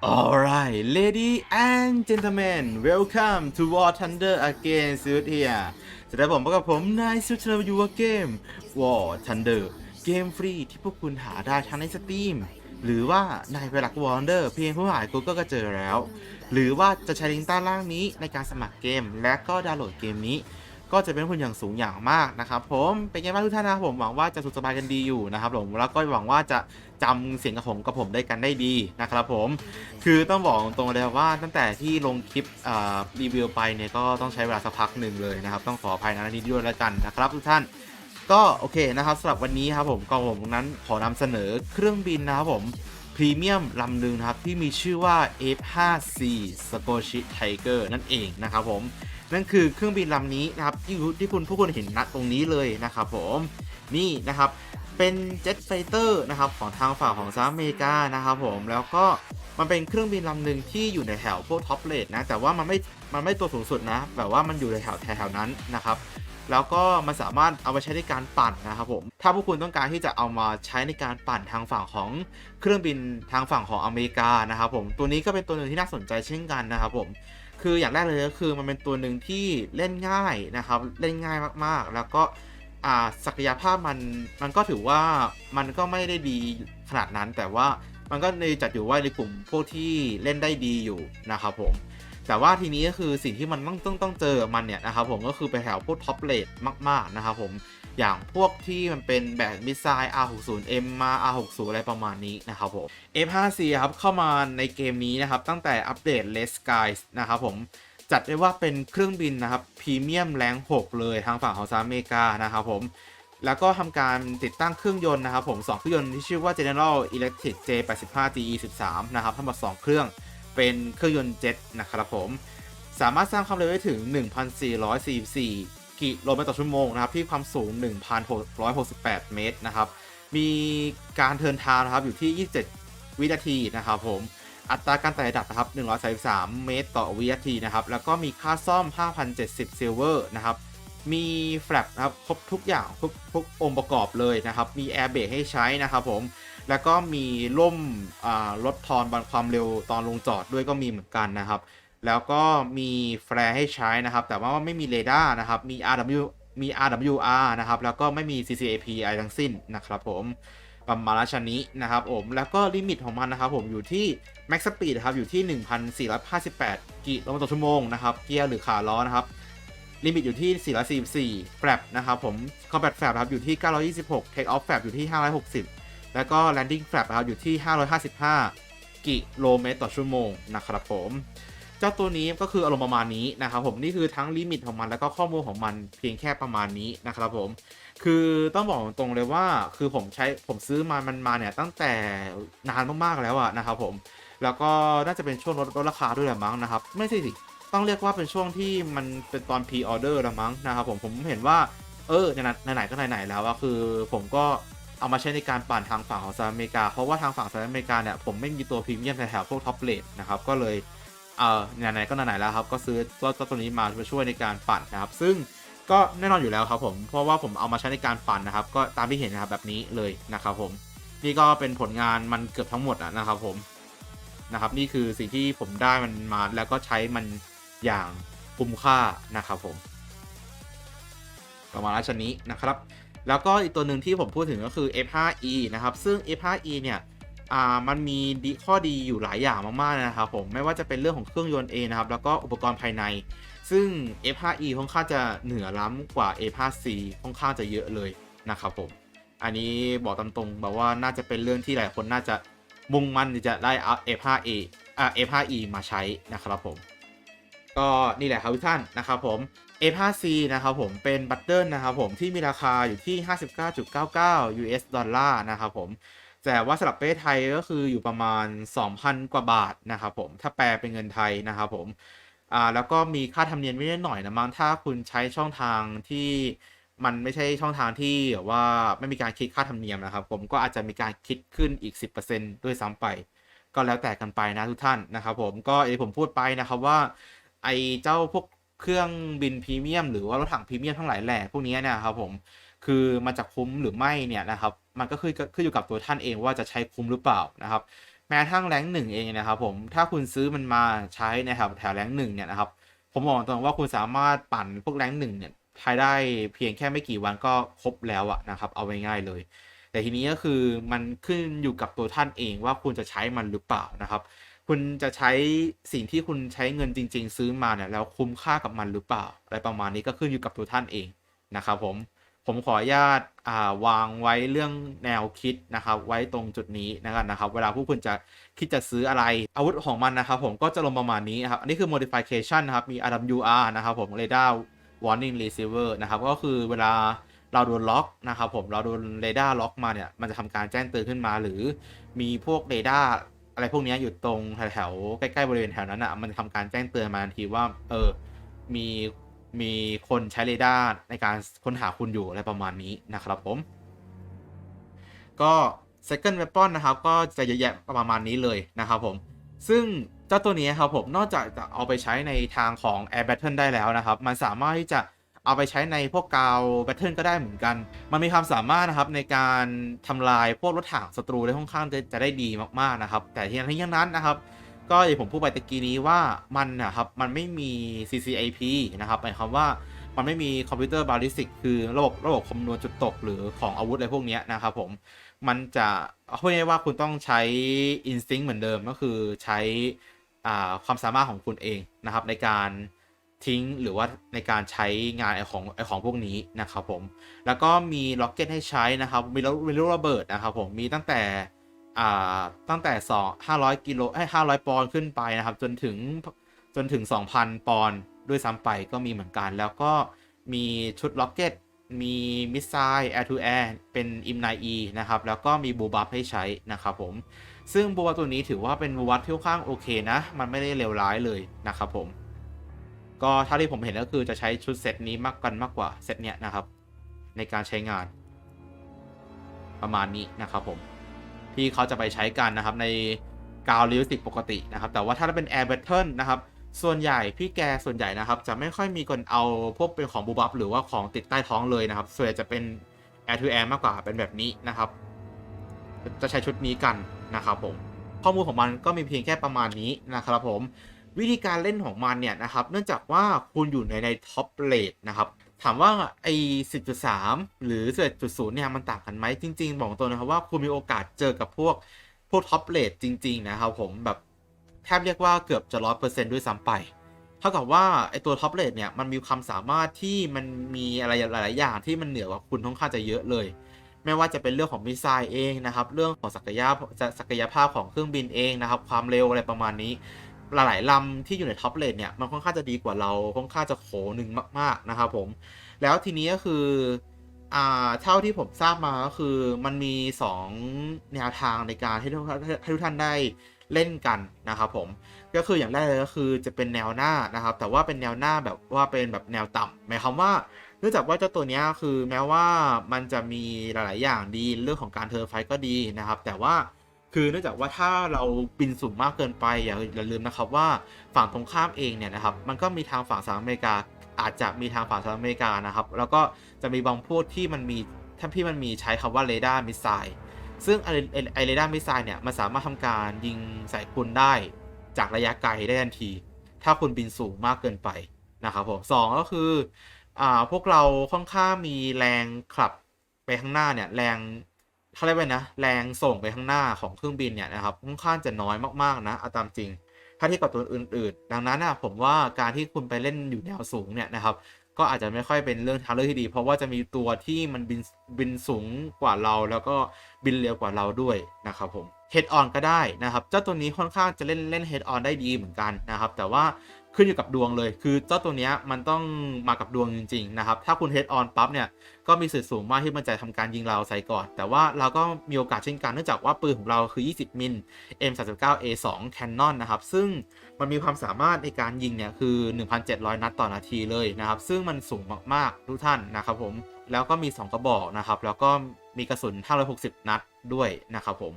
Alright, lady and gentlemen, welcome to War Thunder again สุดเฮียจะได้ผมพบกับผมนายสุดเทอร์ยูเกม War Thunder เกมฟรีที่พวกคุณหาได้ทั้งในสตรีมหรือว่าในเวลา War Thunder เพียงผู้หา Google ก็เจอแล้ว หรือว่าจะใช้ลิงก์ใต้ล่างนี้ในการสมัครเกม และก็ดาวน์โหลดเกมนี้ ก็จะเป็นคุณอย่างสูงอย่างมากนะครับผมเป็นไงบ้างทุกท่านนะครับผมหวังว่าจะสุขสบายกันดีอยู่นะครับผมแล้วก็หวังว่าจะจำเสียงกับผมกับผมได้กันได้ดีนะครับผมคือต้องบอกตรงๆเลยว่าตั้งแต่ที่ลงคลิปอ่ารีวิวไปเนี่ยก็ต้องใช้เวลาสักพักหนึ่งเลยนะครับต้องขออภัยนะนิดด้วยแล้วกันนะครับทุกท่านก็โอเคนะครับสำหรับวันนี้ครับผมก็ผมนั้นขอนำเสนอเครื่องบินนะครับผมพรีเมียมลำหนึ่งนะครับที่มีชื่อว่า F5C Scotish Tiger นั่นเองนะครับผม นั่นคือเครื่องบินลำนี้นะครับที่ที่คุณผู้คนเห็นณตรงนี้เลยนะครับผมนี่นะครับเป็นเจ็ตไฟเตอร์นะครับของทางฝั่งของสหรัฐอเมริกานะครับผมแล้วก็มันเป็นเครื่องบินลำหนึ่งที่อยู่ในแถวพวกท็อปเลทนะแต่ว่ามันไม่มันไม่ตัวสูงสุดนะแบบว่ามันอยู่ในแถวแถวนั้นนะครับแล้วก็มันสามารถเอาไปใช้ในการปั่นนะครับผม ถ้าพวกคุณต้องการที่จะเอามาใช้ในการปั่นทางฝั่งของเครื่องบินทางฝั่งของอเมริกานะครับผม ตัวนี้ก็เป็นตัวหนึ่งที่น่าสนใจเช่นกันนะครับผม คืออย่างแรกเลยก็คือมันเป็นตัวหนึ่งที่เล่นง่ายนะครับ เล่นง่ายมากๆ แล้วก็ศักยภาพมันมันก็ถือว่ามันก็ไม่ได้ดีขนาดนั้น แต่ว่ามันก็ในจัดอยู่ว่าในกลุ่มพวกที่เล่นได้ดีอยู่นะครับผมแต่ว่าทีนี้ก็คือสิ่งที่มันต้องต้องต้องเจอมันเนี่ยนะครับผมก็คือไปแถวพวกท็อปเลทมากๆนะครับผม อย่างพวกที่มันเป็นแบบมิสไซล์ R60M มา R60 อะไรประมาณนี้นะครับผม F5C ครับเข้ามาในเกมนี้นะครับ ตั้งแต่อัปเดต Les Skies นะครับผมจัดได้ว่าเป็นเครื่องบินนะครับพรีเมียมแรง6 เลยทางฝั่งของสหรัฐอเมริกานะครับผมแล้วก็ทำการติดตั้งเครื่องยนต์นะครับผมสองเครื่องยนต์ที่ชื่อว่า General Electric J85 GE13 นะครับทั้งหมด2เครื่องเป็นเครื่องยนต์เจ็ตนะครับผมสามารถสร้างความเร็วได้ถึง 1,444 กิโลเมตรต่อชั่วโมงนะครับที่ความสูง 1,668 เมตรนะครับ มีการเทินทาวน์นะครับอยู่ที่ 27 วินาทีนะครับผมอัตราการไต่ระดับนะครับ133 เมตรต่อวินาทีนะครับ แล้วก็มีค่าซ่อม 5,070 ซิลเวอร์นะครับ มีแฟลปนะครับ ครบทุกอย่างทุกทุกองค์ประกอบเลยนะครับ มีแอร์เบรกให้ใช้นะครับผม แล้วก็มีร่มลดทอนบนความเร็วตอนลงจอดด้วยก็มีเหมือนกันนะครับ แล้วก็มีแฟร์ให้ใช้นะครับ แต่ว่าไม่มีเรดาร์นะครับ มี RW มี RWR นะครับ แล้วก็ไม่มี CCAP อะไรทั้งสิ้นนะครับผมประมาณชนี้นะครับผม แล้วก็ลิมิตของมันนะครับผมอยู่ที่ Max Speed นะครับอยู่ที่ 1,458 กิโลเมตรต่อชั่วโมงนะครับ เกียร์หรือขาล้อนะครับ ลิมิตอยู่ที่ 444แฟลปนะครับผม Combat Flap ครับอยู่ที่ 926 Take Off Flap อยู่ที่ 560 แล้วก็ Landing Flap นะครับอยู่ที่ 555 กิโลเมตรต่อชั่วโมงนะครับผม เจ้าตัวนี้ก็คืออารมณ์ประมาณนี้นะครับผมนี่คือทั้งลิมิตของมันแล้วก็ข้อมูลของมันเพียงแค่ประมาณนี้นะครับผม คือต้องบอกตรงเลยว่าคือผมใช้ผมซื้อมามันมาเนี่ยตั้งแต่นานมากๆแล้วอะนะครับผมแล้วก็น่าจะเป็นช่วงลดลดราคาด้วยแหละมั้งนะครับ ไม่ใช่สิต้องเรียกว่าเป็นช่วงที่มันเป็นตอนพรีออเดอร์ละมั้งนะครับผมผมเห็นว่าเออไหนๆก็ไหนๆแล้วอะคือผมก็เอามาใช้ในการปั่นทางฝั่งของสหรัฐอเมริกา เพราะว่าทางฝั่งสหรัฐอเมริกาเนี่ยผมไม่มีตัวพรีเมียมแถวๆพวกท็อปเลทนะครับก็เลย เออไหนๆก็ไหนๆแล้วครับ ก็ซื้อเจ้าตัวนี้มาช่วยในการปั่นนะครับ ซึ่งก็แน่นอนอยู่แล้วครับผมเพราะว่าผมเอามาใช้ในการปั่นนะครับ ก็ตามที่เห็นนะครับแบบนี้เลยนะครับผมนี่ก็เป็นผลงานมันเกือบทั้งหมดอะนะครับผมนะครับ นี่คือสิ่งที่ผมได้มันมาแล้วก็ใช้มันอย่างคุ้มค่านะครับผมประมาณชนนี้นะครับ แล้วก็อีกตัวหนึ่งที่ผมพูดถึงก็คือ F5E นะครับ ซึ่ง F5E เนี่ย อ่ามันมีดีข้อดีอยู่หลายอย่างมากๆนะครับผมไม่ว่าจะเป็นเรื่องของเครื่องยนต์เองนะครับแล้วก็อุปกรณ์ภายใน ซึ่ง F5E ค่อนข้างจะเหนือล้ำกว่า F5C ค่อนข้างจะเยอะเลยนะครับผมอันนี้บอกตามตรงแบบว่าน่าจะเป็นเรื่องที่หลายคนน่าจะมุ่งมั่นที่จะได้เอา F5A อ่า F5E มาใช้นะครับผมก็นี่แหละครับทุกท่านนะครับผม F5C นะครับผมเป็นบัตเติลนะครับผมที่มีราคาอยู่ที่ 59.99 US ดอลลาร์นะครับผม แต่ว่าสำหรับเทศไทยก็คืออยู่ประมาณ 2,000 กว่าบาทนะครับผม ถ้าแปลเป็นเงินไทยนะครับผมอ่าแล้วก็มีค่าธรรมเนียมนิดหน่อยนะมั้งถ้าคุณใช้ช่องทางที่มันไม่ใช่ช่องทางที่แบบว่าไม่มีการคิดค่าธรรมเนียมนะครับ ผมก็อาจจะมีการคิดขึ้นอีก 10%ด้วยซ้ำไป ก็แล้วแต่กันไปนะทุกท่านนะครับผมก็อย่างที่ผมพูดไปนะครับว่าไอเจ้าพวกเครื่องบินพรีเมียมหรือว่ารถถังพรีเมียมทั้งหลายแหล่พวกนี้เนะครับผมคือมันจะคุ้มหรือไม่เนี่ยนะครับ มันก็คือขึ้นอยู่กับตัวท่านเองว่าจะใช้คุ้มหรือเปล่านะครับ แม้ทั่งแรงหนึ่งเองนะครับผมถ้าคุณซื้อมันมาใช้ในแถวแถวแรงหนึ่งเนี่ยนะครับผมบอกตรงว่าคุณสามารถปั่นพวกแรงหนึ่งเนี่ยภายได้เพียงแค่ไม่กี่วันก็ครบแล้วอะนะครับเอาไว้ง่ายเลย แต่ทีนี้ก็คือมันขึ้นอยู่กับตัวท่านเองว่าคุณจะใช้มันหรือเปล่านะครับ คุณจะใช้สิ่งที่คุณใช้เงินจริง ๆ ซื้อมาเนี่ยแล้วคุ้มค่ากับมันหรือเปล่า อะไรประมาณนี้ก็ขึ้นอยู่กับตัวท่านเองนะครับผม ผมขออนุญาตาวางไว้เรื่องแนวคิดนะครับ ไว้ตรงจุดนี้นะครับนะครับ เวลาผู้คุณจะคิดจะซื้ออะไร อาวุธของมันนะครับ ผมก็จะลงประมาณนี้นะครับ อันนี้คือ modification นะครับ มี RWR นะครับผม radar warning receiver นะครับ ก็คือเวลาเราโดนล็อกนะครับผมเราโดนเรดาร์ล็อกมาเนี่ย มันจะทำการแจ้งเตือนขึ้นมา หรือมีพวกเรดาร์อะไรพวกนี้อยู่ตรงแถวๆใกล้ๆบริเวณแถวนั้นอะมันจะทำการแจ้งเตือนมาทันทีว่าเออมี มีคนใช้เรดาร์ในการค้นหาคุณอยู่อะไรประมาณนี้นะครับผม ก็ second weapon นะครับ ก็จะเยอะแยะประมาณนี้เลยนะครับผม ซึ่งเจ้าตัวนี้ครับผม นอกจากจะเอาไปใช้ในทางของ Air Battle ได้แล้วนะครับ มันสามารถที่จะเอาไปใช้ในพวกกาว Battle ก็ได้เหมือนกัน มันมีความสามารถนะครับในการทำลายพวกรถถังศัตรูได้ค่อนข้างจะจะได้ดีมากๆนะครับ แต่ที่นั้นที่นั้นนะครับ ก็อย่างผมพูดไปตะกี้นี้ว่ามันนะครับมันไม่มี CCIP นะครับหมายความว่ามันไม่มีคอมพิวเตอร์บาลิสติกคือระบบระบบคำนวณจุดตกหรือของอาวุธอะไรพวกนี้นะครับผมมันจะพูดง่ายว่าคุณต้องใช้ instinct เหมือนเดิมก็คือใช้ความสามารถของคุณเองนะครับในการทิ้งหรือว่าในการใช้งานไอของไอของพวกนี้นะครับผมแล้วก็มีล็อกเก็ตให้ใช้นะครับมีลูกมีลูกระเบิดนะครับผมมีตั้งแต่ ตั้งแต่สองห้าร้อยกิโลให้ห้าร้อยปอนด์ขึ้นไปนะครับ จนถึงจนถึง 2,000 ปอนด์ด้วยซ้ำไปก็มีเหมือนกัน แล้วก็มีชุดล็อกเก็ต มีมิสไซล์ Air to Air เป็น im 9 e นะครับ แล้วก็มีบูบัฟให้ใช้นะครับผม ซึ่งบูบัฟตัวนี้ถือว่าเป็นบูบัฟที่ค่อนข้างโอเคนะ มันไม่ได้เลวร้ายเลยนะครับผม ก็ถ้าที่ผมเห็นก็คือจะใช้ชุดเซตนี้มากกันมากกว่าเซตเนี้ยนะครับ ในการใช้งาน ประมาณนี้นะครับผม ที่เขาจะไปใช้กันนะครับในกาวลิวสิกปกตินะครับ แต่ว่าถ้าเป็น Air Battle นะครับส่วนใหญ่พี่แกส่วนใหญ่นะครับ จะไม่ค่อยมีคนเอาพวกเป็นของบูบัฟหรือว่าของติดใต้ท้องเลยนะครับ ส่วนใหญ่จะเป็น Air to Air มากกว่าเป็นแบบนี้นะครับ จะใช้ชุดนี้กันนะครับผมข้อมูลของมันก็มีเพียงแค่ประมาณนี้นะครับผมวิธีการเล่นของมันเนี่ยนะครับ เนื่องจากว่าคุณอยู่ในในท็อปเลดนะครับ ถามว่าไอ้10.3หรือ11.0เนี่ยมันต่างกันไหมจริง ๆ บอกตัวนะครับว่าคุณมีโอกาสเจอกับพวกพวกท็อปเลดจริง ๆ นะครับผมแบบแทบเรียกว่าเกือบจะร้อยเปอร์เซ็นต์ด้วยซ้ำไป เท่ากับว่าไอตัวท็อปเลดเนี่ยมันมีความสามารถที่มันมีอะไรหลาย ๆ อย่างที่มันเหนือกว่าคุณค่อนข้างจะเยอะเลย ไม่ว่าจะเป็นเรื่องของมิสไซล์เองนะครับ เรื่องของศักยภาพศักยภาพของเครื่องบินเองนะครับ ความเร็วอะไรประมาณนี้ หลายๆลำที่อยู่ในท็อปเลนเนี่ยมันค่อนข้างจะดีกว่าเราค่อนข้างจะโขหนึ่งมาก ๆ นะครับผม แล้วทีนี้ก็คืออ่าเท่าที่ผมทราบมาก็คือมันมี 2 แนวทางในการให้ทุกท่านให้ทุกท่านได้เล่นกันนะครับผมก็คืออย่างแรกเลยก็คือจะเป็นแนวหน้านะครับ แต่ว่าเป็นแนวหน้าแบบว่าเป็นแบบแนวต่ำหมายความว่าเนื่องจากว่าเจ้าตัวนี้คือแม้ว่ามันจะมีหลาย ๆ อย่างดีเรื่องของการเทอร์ไฟก็ดีนะครับ แต่ว่า คือเนื่องจากว่าถ้าเราบินสูงมากเกินไปอย่าอย่าลืมนะครับว่าฝั่งตรงข้ามเองเนี่ยนะครับมันก็มีทางฝั่งสหรัฐอเมริกา อาจจะมีทางฝั่งสหรัฐอเมริกานะครับ แล้วก็จะมีบางพวกที่มันมีถ้าที่มันมีใช้คำว่าเรดาร์มิสไซล์ซึ่งไอไอเรดาร์มิสไซล์เนี่ยมันสามารถทำการยิงใส่คุณได้จากระยะไกลได้ทันที ถ้าคุณบินสูงมากเกินไปนะครับผมสองก็คืออ่าพวกเราค่อนข้างมีแรงขับไปข้างหน้าเนี่ยแรง เขาเรียกว่านะแรงส่งไปข้างหน้าของเครื่องบินเนี่ยนะครับค่อนข้างจะน้อยมากๆนะเอาตามจริง ถ้าเทียบกับตัวอื่น ๆ ดังนั้นนะผมว่าการที่คุณไปเล่นอยู่แนวสูงเนี่ยนะครับก็อาจจะไม่ค่อยเป็นเรื่องทางเลือกที่ดี เพราะว่าจะมีตัวที่มันบินบินสูงกว่าเรา แล้วก็บินเร็วกว่าเราด้วยนะครับผม head on ก็ได้นะครับ เจ้าตัวนี้ค่อนข้างจะเล่นเล่น head on ได้ดีเหมือนกันนะครับ แต่ว่า ขึ้นอยู่กับดวงเลย คือเจ้าตัวเนี้ยมันต้องมากับดวงจริงๆนะครับ ถ้าคุณ head on ปั๊บเนี่ย ก็มีสิทธิ์สูงมากที่มันจะทำการยิงเราใส่ก่อน แต่ว่าเราก็มีโอกาสเช่นกันเนื่องจากว่าปืนของเราคือ 20 มิล M39A2 Canon นะครับ ซึ่งมันมีความสามารถในการยิงเนี่ยคือ 1,700 นัดต่อนาทีเลยนะครับ ซึ่งมันสูงมากๆทุกท่านนะครับผม แล้วก็มี 2 กระบอกนะครับ แล้วก็มีกระสุน 560 นัดด้วยนะครับผม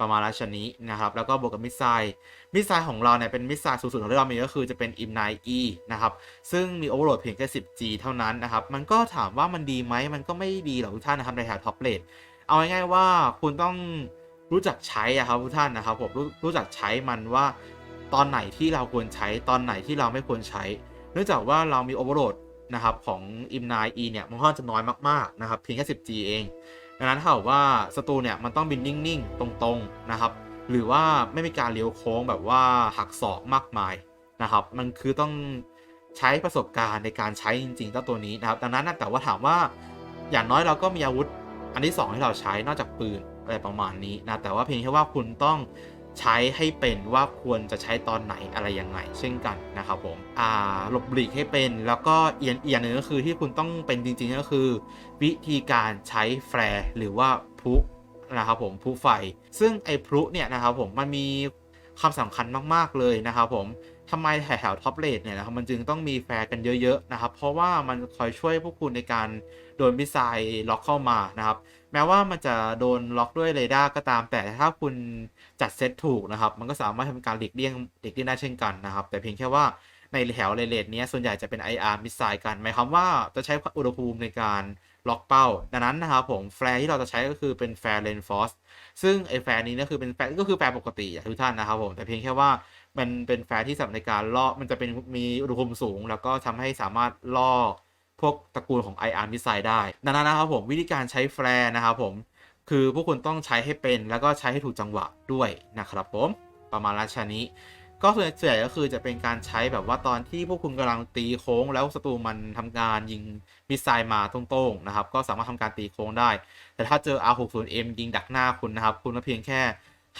ประมาณราชนี้นะครับ แล้วก็บวกกับมิสไซล์มิสไซล์ของเราเนี่ยเป็นมิสไซล์สูงสุดของเรามีก็คือจะเป็น M9E นะครับ ซึ่งมีโอเวอร์โหลดเพียงแค่ 10G เท่านั้นนะครับ มันก็ถามว่ามันดีไหมมันก็ไม่ดีหรอกทุกท่านนะครับในแถวท็อปเลทเอาง่ายๆว่าคุณต้องรู้จักใช้อะครับทุกท่านนะครับผมรู้รู้จักใช้มันว่าตอนไหนที่เราควรใช้ตอนไหนที่เราไม่ควรใช้ เนื่องจากว่าเรามีโอเวอร์โหลดนะครับของ im 9 e เนี่ยมันค่อนจะน้อยมากๆนะครับเพียงแค่ 10G เอง ดังนั้นถ้าเกิดว่าศัตรูเนี่ยมันต้องบินนิ่งๆ ตรงๆนะครับ หรือว่าไม่มีการเลี้ยวโค้งแบบว่าหักศอกมากมายนะครับ มันคือต้องใช้ประสบการณ์ในการใช้จริงๆเจ้าตัวนี้นะครับ ดังนั้นแต่ว่าถามว่าอย่างน้อยเราก็มีอาวุธอันที่สองที่เราใช้นอกจากปืนอะไรประมาณนี้นะแต่ว่าเพียงแค่ว่าคุณต้อง ใช้ให้เป็นว่าควรจะใช้ตอนไหนอะไรยังไง เช่นกันนะครับผมอ่าหลบหลีกให้เป็นแล้วก็เอียนเอียนหนึ่งก็คือที่คุณต้องเป็นจริงๆก็คือ วิธีการใช้แฟร์หรือว่าพลุนะครับผมพลุไฟ ซึ่งไอ้พลุเนี่ยนะครับผมมันมีความสำคัญมากๆเลยนะครับผม ทำไมแถวท็อปเลดเนี่ยนะครับมันจึงต้องมีแฟร์กันเยอะๆนะครับ เพราะว่ามันคอยช่วยพวกคุณในการโดนมิสไซล์ล็อกเข้ามานะครับ แม้ว่ามันจะโดนล็อกด้วยเรดาร์ก็ตาม แต่ถ้าคุณจัดเซตถูกนะครับ มันก็สามารถทำการหลีกเลี่ยงหลีกเลี่ยงได้เช่นกันนะครับ แต่เพียงแค่ว่าในแถวเลดเนี้ยส่วนใหญ่จะเป็น IR มิสไซล์กันหมายความว่าจะใช้อุณหภูมิในการล็อกเป้า ดังนั้นนะครับผมแฟร์ที่เราจะใช้ก็คือเป็นแฟร์เลนฟอสซึ่งไอแฟร์นี้เนี่ยคือเป็นแฟร์ก็คือแฟร์ปกติทุกท่านนะครับผมแต่เพียงแค่ว่า มันเป็นแฟร์ที่สำหรับในการล่อมันจะเป็นมีอุณหภูมิสูง แล้วก็ทำให้สามารถล่อพวกตระกูลของ IR มิสไซล์ได้ ดังนั้นนะครับผมวิธีการใช้แฟร์นะครับผมคือพวกคุณต้องใช้ให้เป็นแล้วก็ใช้ให้ถูกจังหวะด้วยนะครับผมประมาณราชานี้ ก็ส่วนใหญ่ก็คือจะเป็นการใช้แบบว่าตอนที่พวกคุณกำลังตีโค้ง แล้วศัตรูมันทำการยิงมิสไซล์มาตรงๆนะครับก็สามารถทำการตีโค้งได้ แต่ถ้าเจอ R60M ยิงดักหน้าคุณนะครับคุณก็เพียงแค่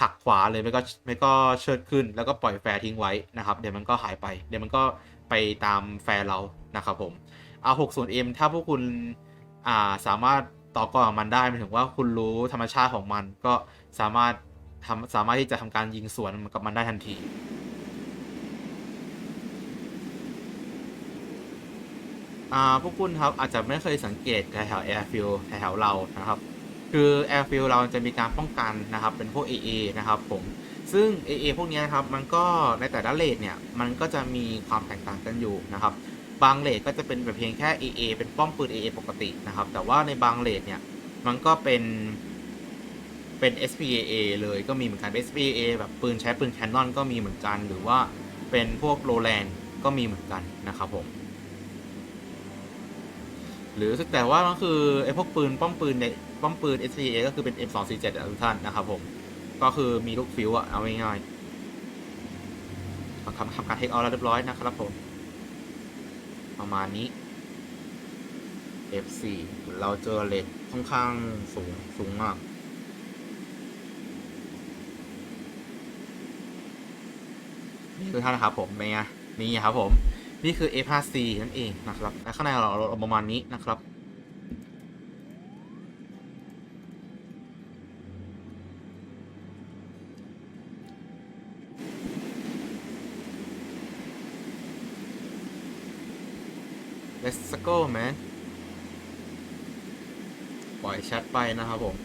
หักขวาเลยไม่ก็ไม่ก็เชิดขึ้น แล้วก็ปล่อยแฟร์ทิ้งไว้นะครับ เดี๋ยวมันก็หายไป เดี๋ยวมันก็ไปตามแฟร์เรานะครับผม R60M ถ้าพวกคุณอ่าสามารถต่อกรกับมันได้หมายถึงว่าคุณรู้ธรรมชาติของมันก็สามารถทำสามารถที่จะทำการยิงสวนกับมันได้ทันทีอ่าพวกคุณครับอาจจะไม่เคยสังเกตแถวแอร์ฟิลแถวเรานะครับ คือแอร์ฟิลเราจะมีการป้องกันนะครับเป็นพวก AA นะครับผมซึ่ง AA พวกนี้ครับมันก็ในแต่ละเลทเนี่ยมันก็จะมีความแตกต่างกันอยู่นะครับบางเลทก็จะเป็นแบบเพียงแค่ AA เป็นป้อมปืน AA ปกตินะครับแต่ว่าในบางเลทเนี่ยมันก็เป็นเป็น SPAA เลยก็มีเหมือนกัน SPAA แบบปืนใช้ปืนแคนนอนก็มีเหมือนกัน หรือว่าเป็นพวกโรแลนก็มีเหมือนกันนะครับผมหรือแต่ว่าก็คือไอ้พวกปืนป้อมปืนเนี่ย ป้อมปืน SCA ก็คือเป็น M247 อะทุกท่านนะครับผม ก็คือมีลูกฟิวอะเอาง่ายๆทำทำการเทคออลแล้วเรียบร้อยนะครับผม ประมาณนี้ F4 เราเจอเลทค่อนข้างสูง สูงมากนี่คือท่านนะครับผมเป็นไงนี่ครับผม นี่คือ F5C นั่นเองนะครับและข้างในเราประมาณนี้นะครับ Let's go man ปล่อยแชทไปนะครับผม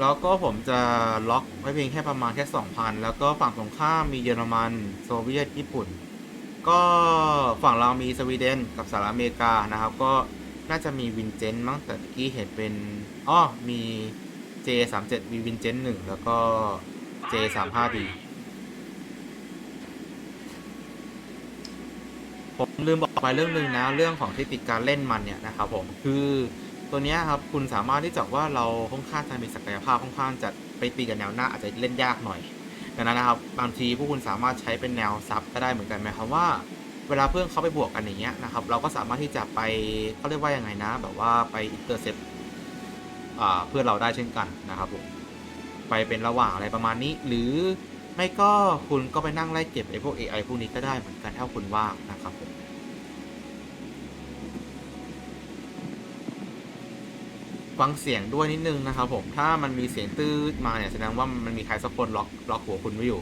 แล้วก็ผมจะล็อกไว้เพียงแค่ประมาณแค่ 2,000 แล้วก็ฝั่งตรงข้ามมีเยอรมัน โซเวียต ญี่ปุ่น ก็ฝั่งเรามีสวีเดนกับสหรัฐอเมริกานะครับ ก็น่าจะมีวินเจนมั้งแต่เมื่อกี้เห็นเป็นอ้อมี J37 มีวินเจนหนึ่งแล้วก็ J35D ผมลืมบอกไปเรื่องหนึ่งนะเรื่องของเทคนิคการเล่นมันเนี่ยนะครับผมคือตัวเนี้ยครับคุณสามารถที่จะว่าเราค่อนข้างจะมีศักยภาพค่อนข้างจะไปตีกับแนวหน้าอาจจะเล่นยากหน่อยดังนั้นนะครับบางทีพวกคุณสามารถใช้เป็นแนวซับก็ได้เหมือนกันหมายความว่า เวลาเพื่อนเขาไปบวกกันอย่างเงี้ยนะครับเราก็สามารถที่จะไปเขาเรียกว่ายังไงนะ แบบว่าไปอินเตอร์เซ็ปเพื่อนเราได้เช่นกันนะครับผมไปเป็นระหว่างอะไรประมาณนี้ หรือ ไม่ก็คุณก็ไปนั่งไล่เก็บไอ้พวก AI พวกนี้ก็ได้เหมือนกันถ้าคุณว่างนะครับผมฟังเสียงด้วยนิดนึงนะครับผมถ้ามันมีเสียงตื้อมาเนี่ยแสดงว่ามันมีใครสักคนล็อกล็อกหัวคุณไว้อยู่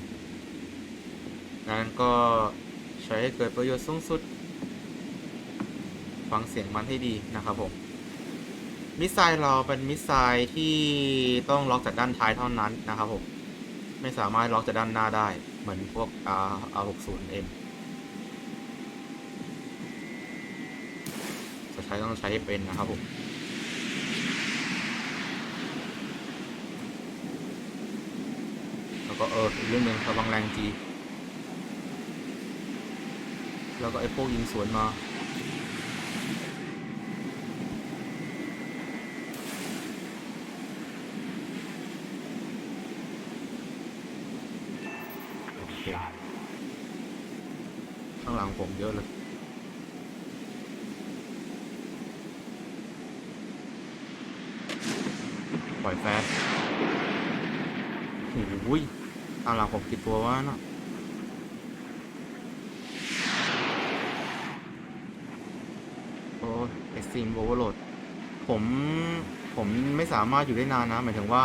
นั้นก็ใช้ให้เกิดประโยชน์สูงสุด ฟังเสียงมันให้ดีนะครับผมมิสไซล์เราเป็นมิสไซล์ที่ต้องล็อกจากด้านท้ายเท่านั้นนะครับผม ไม่สามารถล็อกจากด้านหน้าได้ เหมือนพวก R R60M จะใช้ต้องใช้ให้เป็นนะครับผมแล้วก็เอออีกเรื่องหนึ่งระวังแรงจี แล้วก็ไอ้พวกยิงสวนมา งหลังผมเยอะเลยปล่อยแฟร์โอ้ยตามหลังผมกี่ตัววะเนาะโอ้ยเอ็กซ์ตรีมโอเวอร์โหลดผม ผมไม่สามารถอยู่ได้นานนะ หมายถึงว่า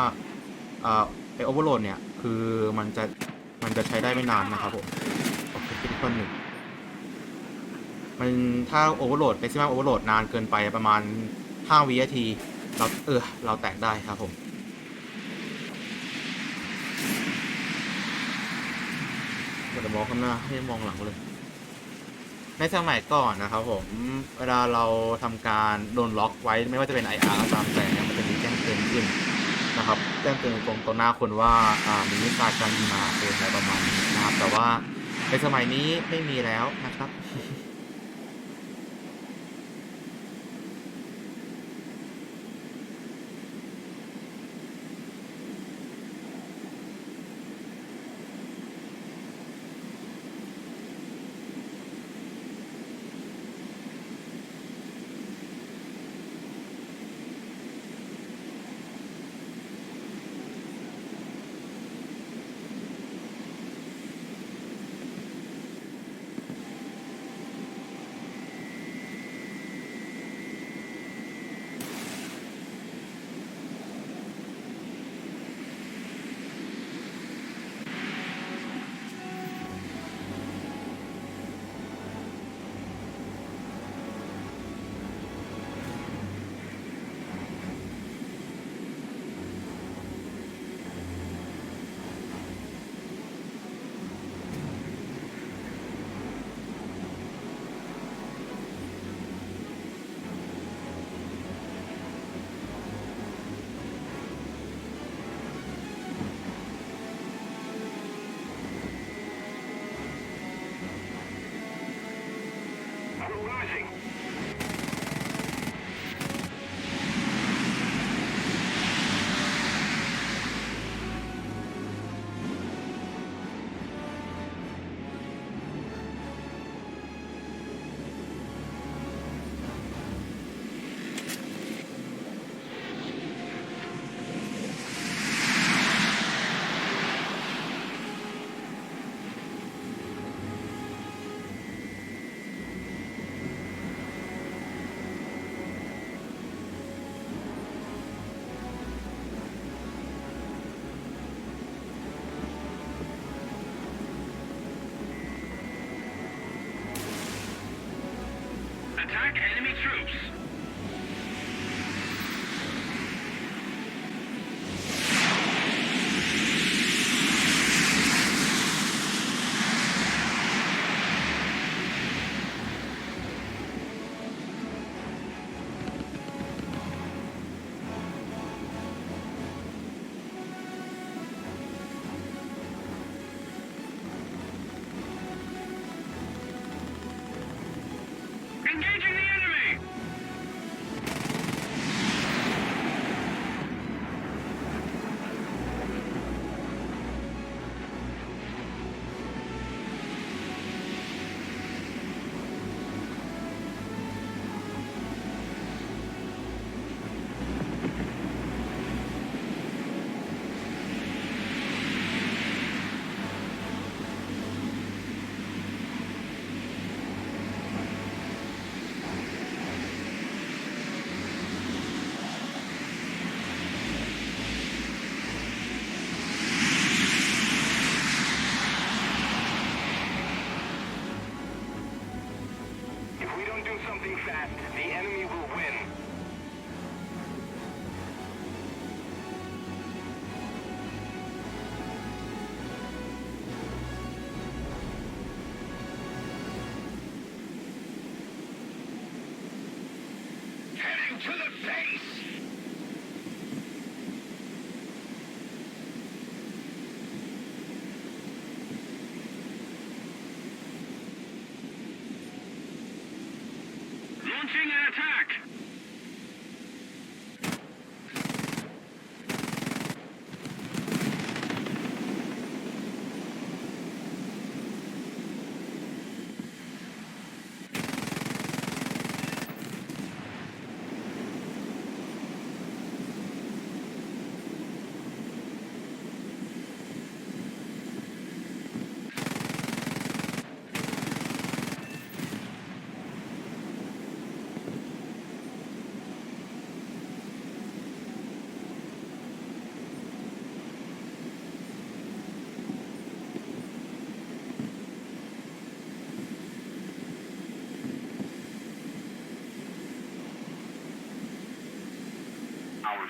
อ่าไอโอเวอร์โหลดเนี่ย คือมันจะ มันจะใช้ได้ไม่นานนะครับผม โอเคคิดคนหนึ่ง มันถ้าโอเวอร์โหลด m a x ซิมัมโอเวอร์โหลดนานเกินไปประมาณ 5 วินาที เราเออเราแตกได้ครับผมเราจะมองข้างหน้าให้มองหลังเลย ในสมัยก่อนนะครับผม เวลาเราทำการโดนล็อกไว้ไม่ว่าจะเป็น IR ตามแต่มันจะมีแจ้งเตือนขึ้นนะครับแจ้งเตือนตรงตรงหน้าคนว่าอ่ามีมิสซาการยิงมาหาคนอะไรประมาณนี้นะครับแต่ว่าในสมัยนี้ไม่มีแล้วนะครับ we don't do something fast, the enemy will win.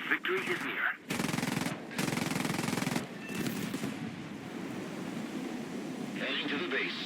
Victory is near. Heading to the base.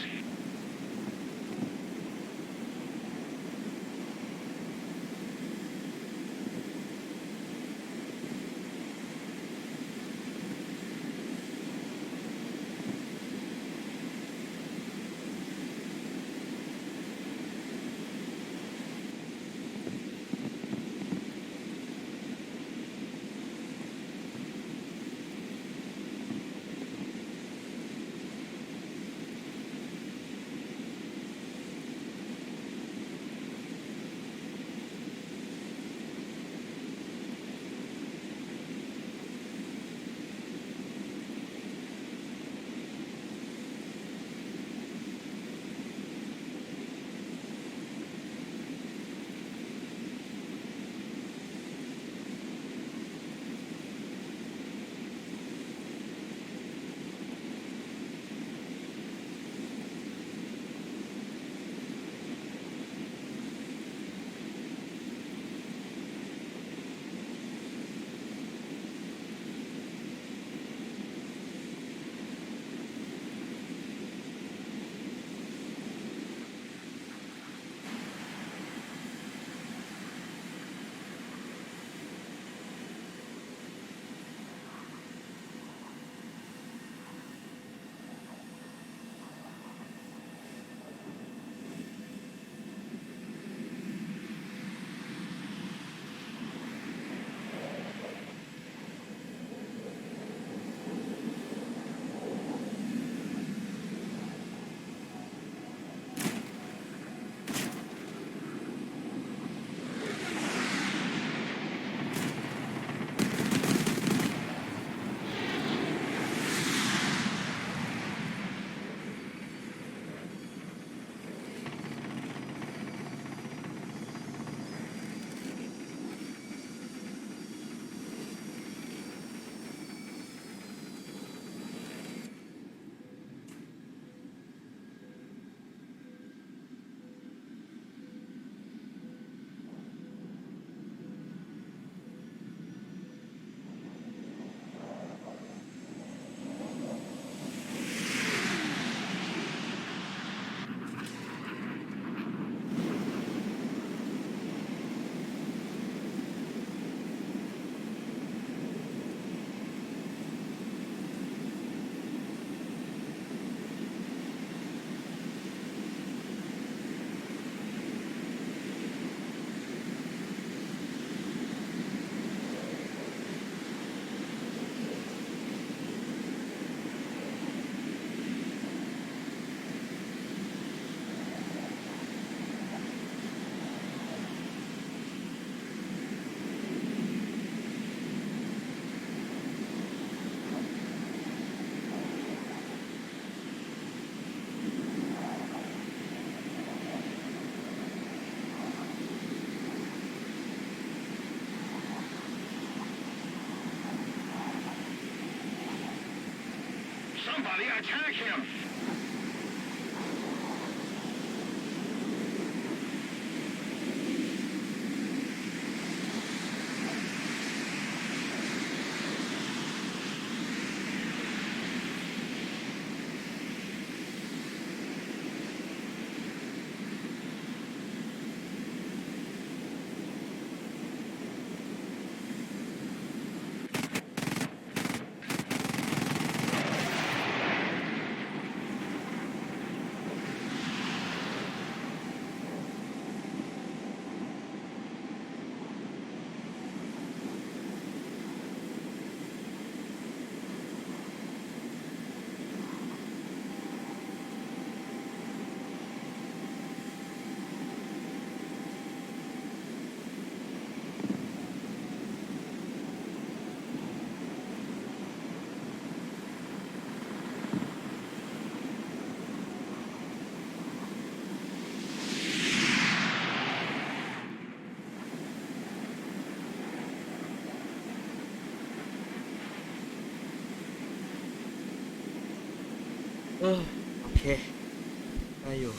ได้อยู่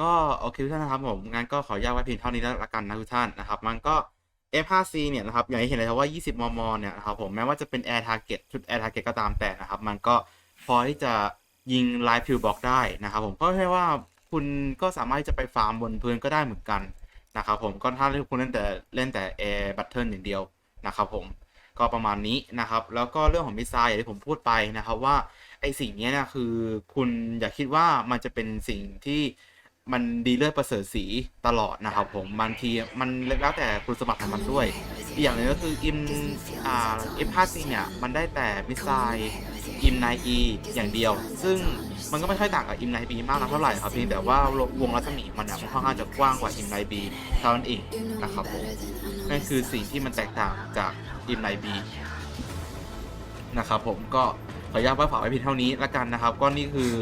ก็โอเคทุกท่านนะครับผมงั้นก็ขออนุญาตไว้เพียงเท่านี้แล้วละกันนะทุกท่านนะครับ มันก็ F5C เนี่ยนะครับอย่างที่เห็นเลยครับว่า 20 มม เนี่ยนะครับผมแม้ว่าจะเป็น Air Target ชุด Air Target ก็ตามแต่นะครับ มันก็พอที่จะยิง Live Field Block ได้นะครับผมก็แค่ว่าคุณก็สามารถที่จะไปฟาร์มบนพื้นก็ได้เหมือนกันนะครับผมก็ถ้าคุณเล่นแต่เล่นแต่ Air Battle อย่างเดียวนะครับผมก็ประมาณนี้นะครับ แล้วก็เรื่องของมิสไซล์อย่างที่ผมพูดไปนะครับว่า ไอสิ่งนี้นี่ยคือคุณอย่าคิดว่ามันจะเป็นสิ่งที่มันดีเลิศประเสริฐสีตลอดนะครับผมบางทีมันแล้วแต่คุณสมบัติของมันด้วย อีกอย่างหนึ่งก็คืออิมอ่า F5C เนี่ย มันได้แต่มิสไซล์อิม 9E อย่างเดียว ซึ่งมันก็ไม่ค่อยต่างกับอิม 9B มากนะเท่าไหร่ครับเพียงแต่ว่าวงรัศมีมันเนี่ยมันค่อนข้างจะกว้างกว่าอิม 9B เท่านั้นเองนะครับผมนั่นคือสิ่งที่มันแตกต่างจากอิม 9B นะครับผมก็ ขออนุญาตว่าฝากไว้เพียงเท่านี้ละกันนะครับ ก็นี่คือ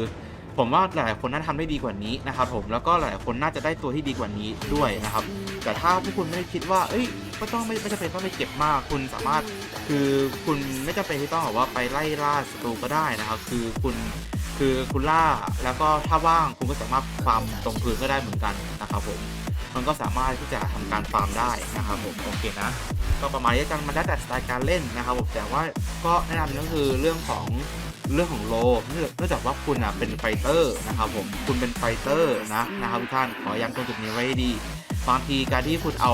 ผมว่าหลายคนน่าทำได้ดีกว่านี้นะครับผมแล้วก็หลายคนน่าจะได้ตัวที่ดีกว่านี้ด้วยนะครับ แต่ถ้าพวกคุณไม่ได้คิดว่า เอ้ยไม่ต้องไม่ไม่จำเป็นต้องไปเก็บมาก คุณสามารถคือคุณไม่จำเป็นที่ต้องแบบว่าไปไล่ล่าศัตรูก็ได้นะครับ คือคุณคือคุณล่าแล้วก็ถ้าว่างคุณก็สามารถฟาร์มตรงพื้นก็ได้เหมือนกันนะครับผม มันก็สามารถที่จะทำการฟาร์มได้นะครับผมโอเคนะก็ประมาณนี้กันมันได้แต่สไตล์การเล่นนะครับผมแต่ว่าก็แนะนำก็คือเรื่องของเรื่องของโลเนื่องเนื่องจากว่าคุณอะเป็นไฟเตอร์นะครับผมคุณเป็นไฟเตอร์นะนะครับทุกท่านขอย้ำตรงจุดนี้ไว้ให้ดีบางทีการที่คุณเอา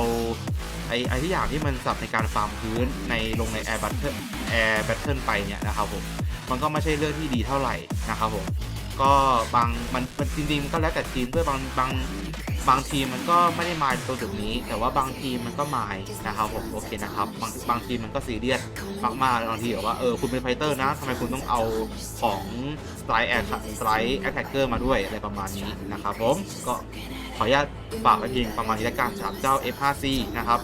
ไอ้ไอ้ที่อย่างที่มันสับในการฟาร์มพื้นในลงใน Air Battle Air Battle ไปเนี่ยนะครับผมมันก็ไม่ใช่เรื่องที่ดีเท่าไหร่นะครับผมก็บางมันจริงๆก็แล้วแต่ทีมด้วยบางบาง บางทีมันก็ไม่ได้มายตัวจุดนี้ แต่ว่าบางทีมันก็มายนะครับผมโอเคนะครับบางบางทีมันก็ซีเรียสมากๆบางทีแบบว่าเออคุณเป็นไฟเตอร์นะทำไมคุณต้องเอาของสไตล์แอร์สไตล์แอคแทกเกอร์มาด้วยอะไรประมาณนี้นะครับผมก็ขออนุญาตฝากไว้เพียงประมาณนี้ละกันสำหรับเจ้า F5C นะครับ